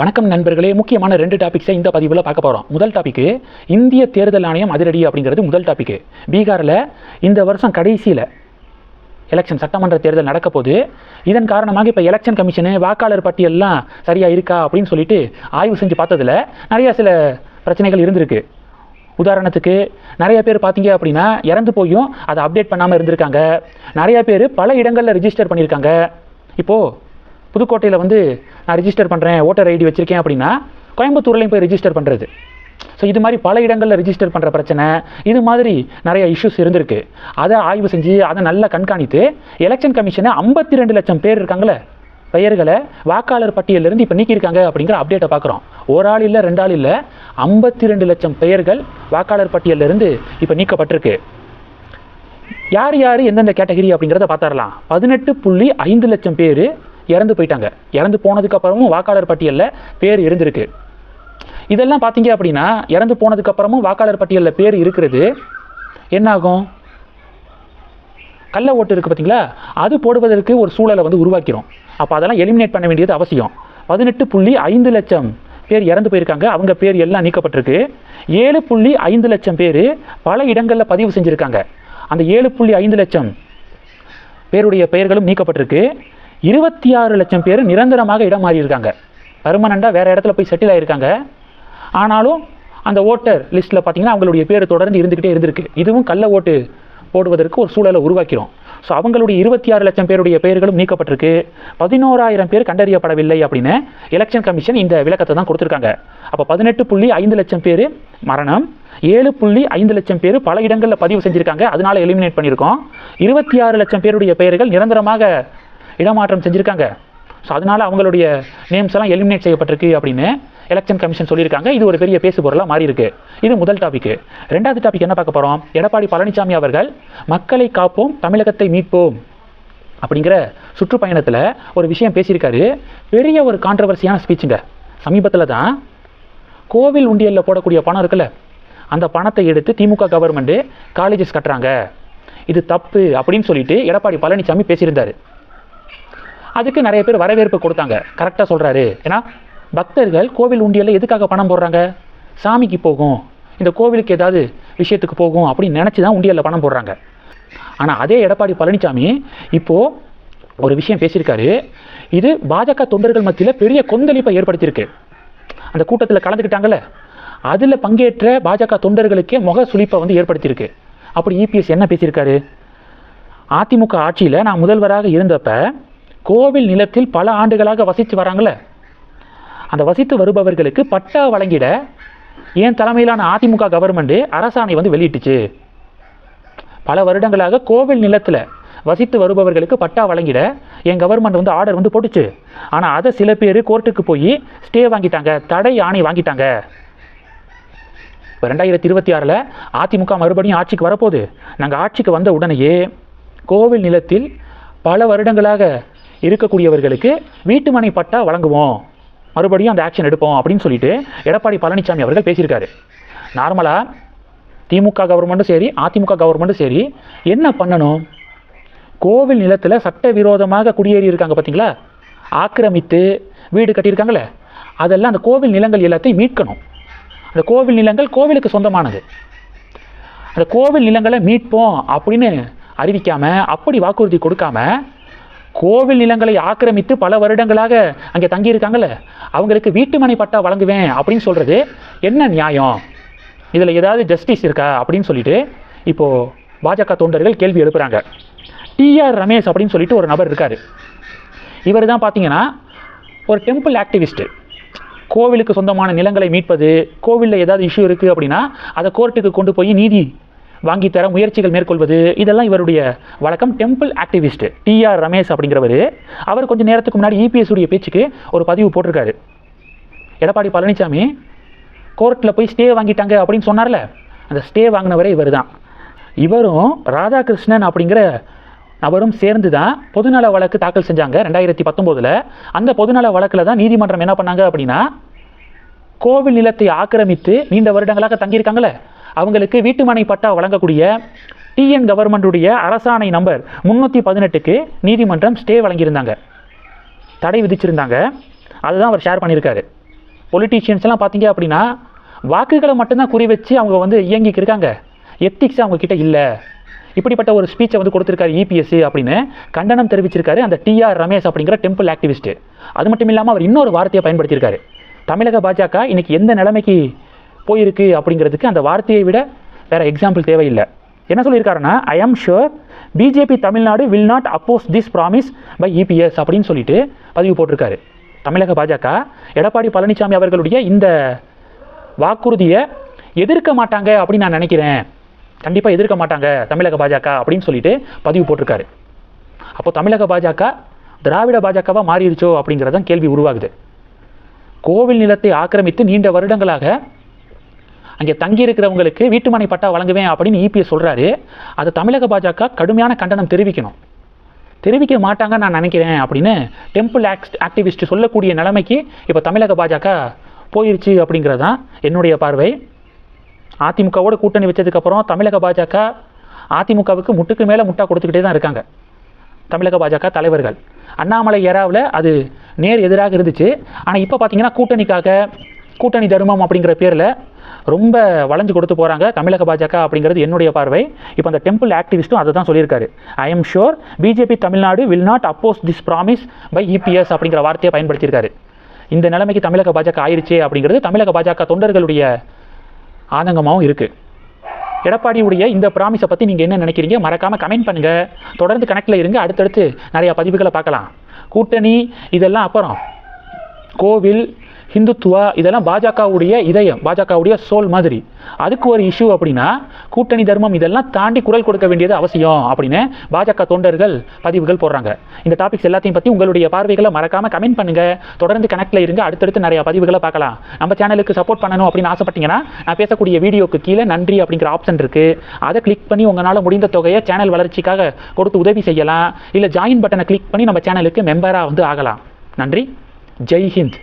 வணக்கம் நண்பர்களே முக்கியமான ரெண்டு டாபிக்ஸை இந்த பதிவில் பார்க்க போகிறோம் முதல் டாபிக்கு இந்திய தேர்தல் ஆணையம் அதிரடி அப்படிங்கிறது முதல் டாபிக்கு பீகாரில் இந்த வருஷம் கடைசியில் எலெக்ஷன் சட்டமன்ற தேர்தல் நடக்க போது இதன் காரணமாக இப்போ எலெக்ஷன் கமிஷனு வாக்காளர் பட்டியல்லாம் சரியாக இருக்கா அப்படின்னு சொல்லிட்டு ஆய்வு செஞ்சு பார்த்ததில் நிறையா சில பிரச்சனைகள் இருந்திருக்கு. உதாரணத்துக்கு நிறைய பேர் பார்த்தீங்க அப்படின்னா இறந்து போயும் அதை அப்டேட் பண்ணாமல் இருந்திருக்காங்க. நிறையா பேர் பல இடங்களில் ரிஜிஸ்டர் பண்ணியிருக்காங்க இப்போது புதுக்கோட்டையில் வந்து நான் ரிஜிஸ்டர் பண்ணுறேன் ஓட்டர் ஐடி வச்சுருக்கேன் அப்படின்னா கோயம்புத்தூர்லேயும் போய் ரிஜிஸ்டர் பண்ணுறது ஸோ இது மாதிரி பல இடங்களில் ரிஜிஸ்டர் பண்ணுற பிரச்சனை. இது மாதிரி நிறைய இஷ்யூஸ் இருந்திருக்கு. அதை ஆய்வு செஞ்சு அதை நல்லா கண்காணித்து எலெக்ஷன் கமிஷனை ஐம்பத்தி ரெண்டு லட்சம் பேர் இருக்காங்களே பெயர்களை வாக்காளர் பட்டியலிருந்து இப்போ நீக்கியிருக்காங்க அப்படிங்கிற அப்டேட்டை பார்க்குறோம். ஒரு ஆள் இல்லை ரெண்டு ஆள் இல்லை ஐம்பத்தி ரெண்டு லட்சம் பெயர்கள் வாக்காளர் பட்டியலிருந்து இப்போ நீக்கப்பட்டிருக்கு. யார் யார் எந்தெந்த கேட்டகரி அப்படிங்கிறத பார்த்துடலாம் பதினெட்டு புள்ளி ஐந்து லட்சம் பேர் இறந்து போயிட்டாங்க. இறந்து போனதுக்கப்புறமும் வாக்காளர் பட்டியலில் பேர் இருந்திருக்கு. இதெல்லாம் பார்த்தீங்க அப்படின்னா இறந்து போனதுக்கு அப்புறமும் வாக்காளர் பட்டியலில் பேர் இருக்கிறது. என்னாகும்? கள்ள ஓட்டு இருக்குது பார்த்தீங்களா அது போடுவதற்கு ஒரு சூழலை வந்து உருவாக்கிறோம். அப்போ அதெல்லாம் எலிமினேட் பண்ண வேண்டியது அவசியம். பதினெட்டு புள்ளி ஐந்து லட்சம் பேர் இறந்து போயிருக்காங்க. அவங்க பேர் எல்லாம் நீக்கப்பட்டிருக்கு. ஏழு புள்ளி ஐந்து லட்சம் பேர் பல இடங்களில் பதிவு செஞ்சுருக்காங்க. அந்த ஏழு புள்ளி ஐந்து லட்சம் பேருடைய பெயர்களும் நீக்கப்பட்டிருக்கு. இருபத்தி ஆறு லட்சம் பேர் நிரந்தரமாக இடம் மாறியிருக்காங்க. பர்மனண்டாக வேறு இடத்துல போய் செட்டில் ஆகியிருக்காங்க ஆனாலும் அந்த ஓட்டர் லிஸ்ட்டில் பார்த்தீங்கன்னா அவங்களுடைய பேர் தொடர்ந்து இருந்துக்கிட்டே இருந்திருக்கு. இதுவும் கள்ள ஓட்டு போடுவதற்கு ஒரு சூழலை உருவாக்கிறோம். ஸோ அவங்களுடைய இருபத்தி ஆறு லட்சம் பேருடைய பெயர்களும் நீக்கப்பட்டிருக்கு. பதினோராயிரம் பேர் கண்டறியப்படவில்லை அப்படின்னு எலெக்ஷன் கமிஷன் இந்த விளக்கத்தை தான் கொடுத்துருக்காங்க. அப்போ பதினெட்டு புள்ளி ஐந்து லட்சம் பேர் மரணம் ஏழு புள்ளி ஐந்து லட்சம் பேர் பல இடங்களில் பதிவு செஞ்சுருக்காங்க. அதனால் எலிமினேட் பண்ணியிருக்கோம். இருபத்தி ஆறு லட்சம் பேருடைய பெயர்கள் நிரந்தரமாக இடமாற்றம் செஞ்சுருக்காங்க. ஸோ அதனால் அவங்களுடைய நேம்ஸ் எல்லாம் எலிமினேட் செய்யப்பட்டிருக்கு அப்படின்னு எலெக்ஷன் கமிஷன் சொல்லியிருக்காங்க. இது ஒரு பெரிய பேசு பொருளாக மாறி இருக்கு இது முதல் டாபிக் ரெண்டாவது டாபிக் என்ன பார்க்க போகிறோம் எடப்பாடி பழனிசாமி அவர்கள் மக்களை காப்போம் தமிழகத்தை மீட்போம் அப்படிங்கிற சுற்றுப்பயணத்தில் ஒரு விஷயம் பேசியிருக்காரு. பெரிய ஒரு கான்ட்ரவர்சியான ஸ்பீச்சுங்க சமீபத்தில் தான் கோவில் உண்டியலில் போடக்கூடிய பணம் இருக்குல்ல அந்த பணத்தை எடுத்து திமுக கவர்மெண்ட்டு காலேஜஸ் கட்டுறாங்க. இது தப்பு அப்படின்னு சொல்லிட்டு எடப்பாடி பழனிசாமி பேசியிருந்தார். அதுக்கு நிறைய பேர் வரவேற்பு கொடுத்தாங்க. கரெக்டாக சொல்கிறாரு ஏன்னா பக்தர்கள் கோவில் உண்டியலில் எதுக்காக பணம் போடுறாங்க? சாமிக்கு போகும். இந்த கோவிலுக்கு ஏதாவது விஷயத்துக்கு போகும் அப்படின்னு நினச்சி தான் உண்டியலில் பணம் போடுறாங்க. ஆனால் அதே எடப்பாடி பழனிசாமி இப்போது ஒரு விஷயம் பேசியிருக்காரு. இது பாஜக தொண்டர்கள் மத்தியில் பெரிய கொந்தளிப்பை ஏற்படுத்தியிருக்கு. அந்த கூட்டத்தில் கலந்துக்கிட்டாங்கல்ல? அதில் பங்கேற்ற பாஜக தொண்டர்களுக்கே முக சுழிப்பை வந்து ஏற்படுத்தியிருக்கு. அப்படி இபிஎஸ் என்ன பேசியிருக்காரு? அதிமுக ஆட்சியில் நான் முதல்வராக இருந்தப்போ கோவில் நிலத்தில் பல ஆண்டுகளாக வசித்து வராங்களே அந்த வசித்து வருபவர்களுக்கு பட்டா வழங்கிட என் தலைமையிலான அதிமுக கவர்மெண்ட்டு அரசாணை வந்து வெளியிட்டுச்சு? பல வருடங்களாக கோவில் நிலத்தில் வசித்து வருபவர்களுக்கு பட்டா வழங்கிட என் கவர்மெண்ட் வந்து ஆர்டர் வந்து போட்டுச்சு. ஆனால் அதை சில பேர் கோர்ட்டுக்கு போய் ஸ்டே வாங்கிட்டாங்க தடை ஆணை வாங்கிட்டாங்க. இப்போ ரெண்டாயிரத்தி இருபத்தி ஆறில் அதிமுக மறுபடியும் ஆட்சிக்கு வரப்போகுது. நாங்கள் ஆட்சிக்கு வந்த உடனேயே கோவில் நிலத்தில் பல வருடங்களாக இருக்கக்கூடியவர்களுக்கு வீட்டுமனை பட்டா வழங்குவோம். மறுபடியும் அந்த ஆக்ஷன் எடுப்போம் அப்படின்னு சொல்லிட்டு எடப்பாடி பழனிசாமி அவர்கள் பேசியிருக்காரு. நார்மலாக திமுக கவர்மெண்ட்டும் சரி அதிமுக கவர்மெண்ட்டும் சரி என்ன பண்ணணும்? கோவில் நிலத்தில் சட்டவிரோதமாக குடியேறி இருக்காங்க பார்த்தீங்களா ஆக்கிரமித்து வீடு கட்டியிருக்காங்களே. அதெல்லாம் அந்த கோவில் நிலங்கள் எல்லாத்தையும் மீட்கணும். அந்த கோவில் நிலங்கள் கோவிலுக்கு சொந்தமானது. அந்த கோவில் நிலங்களை மீட்போம் அப்படின்னு அறிவிக்காமல் அப்படி வாக்குறுதி கொடுக்காம கோவில் நிலங்களை ஆக்கிரமித்து பல வருடங்களாக அங்கே தங்கியிருக்காங்கல்ல அவங்களுக்கு வீட்டுமனை பட்டா வழங்குவேன் அப்படின்னு சொல்கிறது என்ன நியாயம்? இதில் ஏதாவது ஜஸ்டிஸ் இருக்கா அப்படின்னு சொல்லிட்டு இப்போது பாஜக தொண்டர்கள் கேள்வி எழுப்புகிறாங்க டிஆர் ரமேஷ் அப்படின்னு சொல்லிட்டு ஒரு நபர் இருக்கார். இவர் தான் பார்த்தீங்கன்னா ஒரு டெம்பிள் ஆக்டிவிஸ்ட்டு கோவிலுக்கு சொந்தமான நிலங்களை மீட்பது கோவிலில் ஏதாவது இஷ்யூ இருக்குது அப்படின்னா அதை கோர்ட்டுக்கு கொண்டு போய் நீதி வாங்கித்தர தர முயற்சிகள் மேற்கொள்வது இதெல்லாம் இவருடைய வழக்கம். டெம்பிள் ஆக்டிவிஸ்ட் டிஆர் ரமேஷ் அப்படிங்கிறவர் அவர் கொஞ்சம் நேரத்துக்கு முன்னாடி இபிஎஸ் உடைய பேச்சுக்கு ஒரு பதிவு போட்டிருக்காரு. எடப்பாடி பழனிசாமி கோர்ட்டில் போய் ஸ்டே வாங்கிட்டாங்க அப்படின்னு சொன்னார்ல அந்த ஸ்டே வாங்கினவரே இவர் தான் இவரும் ராதாகிருஷ்ணன் அப்படிங்கிற நபரும் சேர்ந்து தான் பொதுநல வழக்கு தாக்கல் செஞ்சாங்க ரெண்டாயிரத்தி பத்தொம்போதில். அந்த பொதுநல வழக்கில் தான் நீதிமன்றம் என்ன பண்ணாங்க அப்படின்னா கோவில் நிலத்தை ஆக்கிரமித்து நீண்ட வருடங்களாக தங்கியிருக்காங்களே அவங்களுக்கு வீட்டுமனை பட்டா வழங்கக்கூடிய டிஎன் கவர்மெண்டுடைய அரசாணை நம்பர் முந்நூற்றி பதினெட்டுக்கு நீதிமன்றம் ஸ்டே வழங்கியிருந்தாங்க. தடை விதிச்சிருந்தாங்க. அதுதான் அவர் ஷேர் பண்ணியிருக்காரு. பொலிட்டீஷியன்ஸ்லாம் பார்த்தீங்க அப்படின்னா வாக்குகளை மட்டும்தான் குறி வச்சு அவங்க வந்து இயங்கிக்கு இருக்காங்க. எத்திக்ஸ் அவங்கக்கிட்ட இல்லை. இப்படிப்பட்ட ஒரு ஸ்பீச்சை வந்து கொடுத்துருக்காரு இபிஎஸ்சி அப்படின்னு கண்டனம் தெரிவிச்சிருக்காரு அந்த டிஆர் ரமேஷ் அப்படிங்கிற டெம்பிள் ஆக்டிவிஸ்ட்டு அது மட்டும் இல்லாமல் அவர் இன்னொரு வார்த்தையை பயன்படுத்தியிருக்காரு. தமிழக பாஜக இன்றைக்கி எந்த நிலைமைக்கு போயிருக்கு அப்படிங்கிறதுக்கு அந்த வார்த்தையை விட வேற எக்ஸாம்பிள் தேவையில்லை. என்ன சொல்லியிருக்காருன்னா I am sure BJP Tamil Nadu will not oppose this promise by EPS அப்படின்னு சொல்லிட்டு பதிவு போட்டிருக்காரு. தமிழக பாஜக எடப்பாடி பழனிசாமி அவர்களுடைய இந்த வாக்குறுதியை எதிர்க்க மாட்டாங்க அப்படின்னு நான் நினைக்கிறேன். கண்டிப்பாக எதிர்க்க மாட்டாங்க தமிழக பாஜக அப்படின்னு சொல்லிட்டு பதிவு போட்டிருக்காரு. அப்போ தமிழக பாஜக திராவிட பாஜகவாக மாறிடுச்சோ அப்படிங்கிறதான் கேள்வி உருவாகுது. கோவில் நிலத்தை ஆக்கிரமித்து நீண்ட வருடங்களாக அங்கே தங்கி இருக்கிறவங்களுக்கு வீட்டுமனை பட்டா வழங்குவேன் அப்படின்னு இபிஎஸ் சொல்கிறாரு அது தமிழக பாஜக கடுமையான கண்டனம் தெரிவிக்கணும். தெரிவிக்க மாட்டாங்க நான் நினைக்கிறேன் அப்படின்னு டெம்பிள் ஆக்ட் ஆக்டிவிஸ்ட் சொல்லக்கூடிய நிலைமைக்கு இப்போ தமிழக பாஜக போயிருச்சு அப்படிங்கிறது தான் என்னுடைய பார்வை. அதிமுகவோட கூட்டணி வச்சதுக்கப்புறம் தமிழக பாஜக அதிமுகவுக்கு முட்டுக்கு மேலே முட்டா கொடுத்துக்கிட்டே தான் இருக்காங்க. தமிழக பாஜக தலைவர்கள். அண்ணாமலை ஏராவில் அது நேர் எதிராக இருந்துச்சு. ஆனால் இப்போ பார்த்தீங்கன்னா கூட்டணிக்காக கூட்டணி தர்மம் அப்படிங்கிற பேரில் ரொம்ப வளைஞ்சு கொடுத்து போகிறாங்க தமிழக பாஜக அப்படிங்கிறது என்னுடைய பார்வை. இப்போ அந்த டெம்பிள் ஆக்டிவிஸ்ட்டும் அதை தான் சொல்லியிருக்காரு I am sure BJP Tamil Nadu will not oppose this promise by EPS அப்படிங்கிற வார்த்தையை பயன்படுத்தியிருக்காரு. இந்த நிலைமைக்கு தமிழக பாஜக ஆயிடுச்சே அப்படிங்கிறது தமிழக பாஜக தொண்டர்களுடைய ஆதங்கமாகவும் இருக்குது எடப்பாடியுடைய இந்த ப்ராமிஸை பற்றி நீங்கள் என்ன நினைக்கிறீங்க? மறக்காமல் கமெண்ட் பண்ணுங்கள் தொடர்ந்து கணக்கில் இருங்க. அடுத்தடுத்து நிறையா பதிவுகளை பார்க்கலாம். கூட்டணி இதெல்லாம் அப்புறம். கோவில் ஹிந்துத்துவா இதெல்லாம் பாஜகவுடைய இதயம் பாஜகவுடைய சோல் மாதிரி. அதுக்கு ஒரு இஷ்யூ அப்படின்னா கூட்டணி தர்மம் இதெல்லாம் தாண்டி குரல் கொடுக்க வேண்டியது அவசியம் அப்படின்னு பாஜக தொண்டர்கள் பதிவுகள் போடுறாங்க. இந்த டாபிக்ஸ் எல்லாத்தையும் பற்றி உங்களுடைய பார்வைகளை மறக்காமல் கமெண்ட் பண்ணுங்கள் தொடர்ந்து கனெக்டில் இருங்க. அடுத்தடுத்து நிறைய பதிவுகளை பார்க்கலாம். நம்ம சேனலுக்கு சப்போர்ட் பண்ணணும் அப்படின்னு ஆசைப்பட்டீங்கன்னா நான் பேசக்கூடிய வீடியோக்கு கீழே நன்றி அப்படிங்கிற ஆப்ஷன் இருக்குது அதை கிளிக் பண்ணி உங்களால் முடிந்த தொகையை சேனல் வளர்ச்சிக்காக கொடுத்து உதவி செய்யலாம். இல்லை ஜாயின் பட்டனை கிளிக் பண்ணி நம்ம சேனலுக்கு மெம்பராக வந்து ஆகலாம். நன்றி. Jai Hind.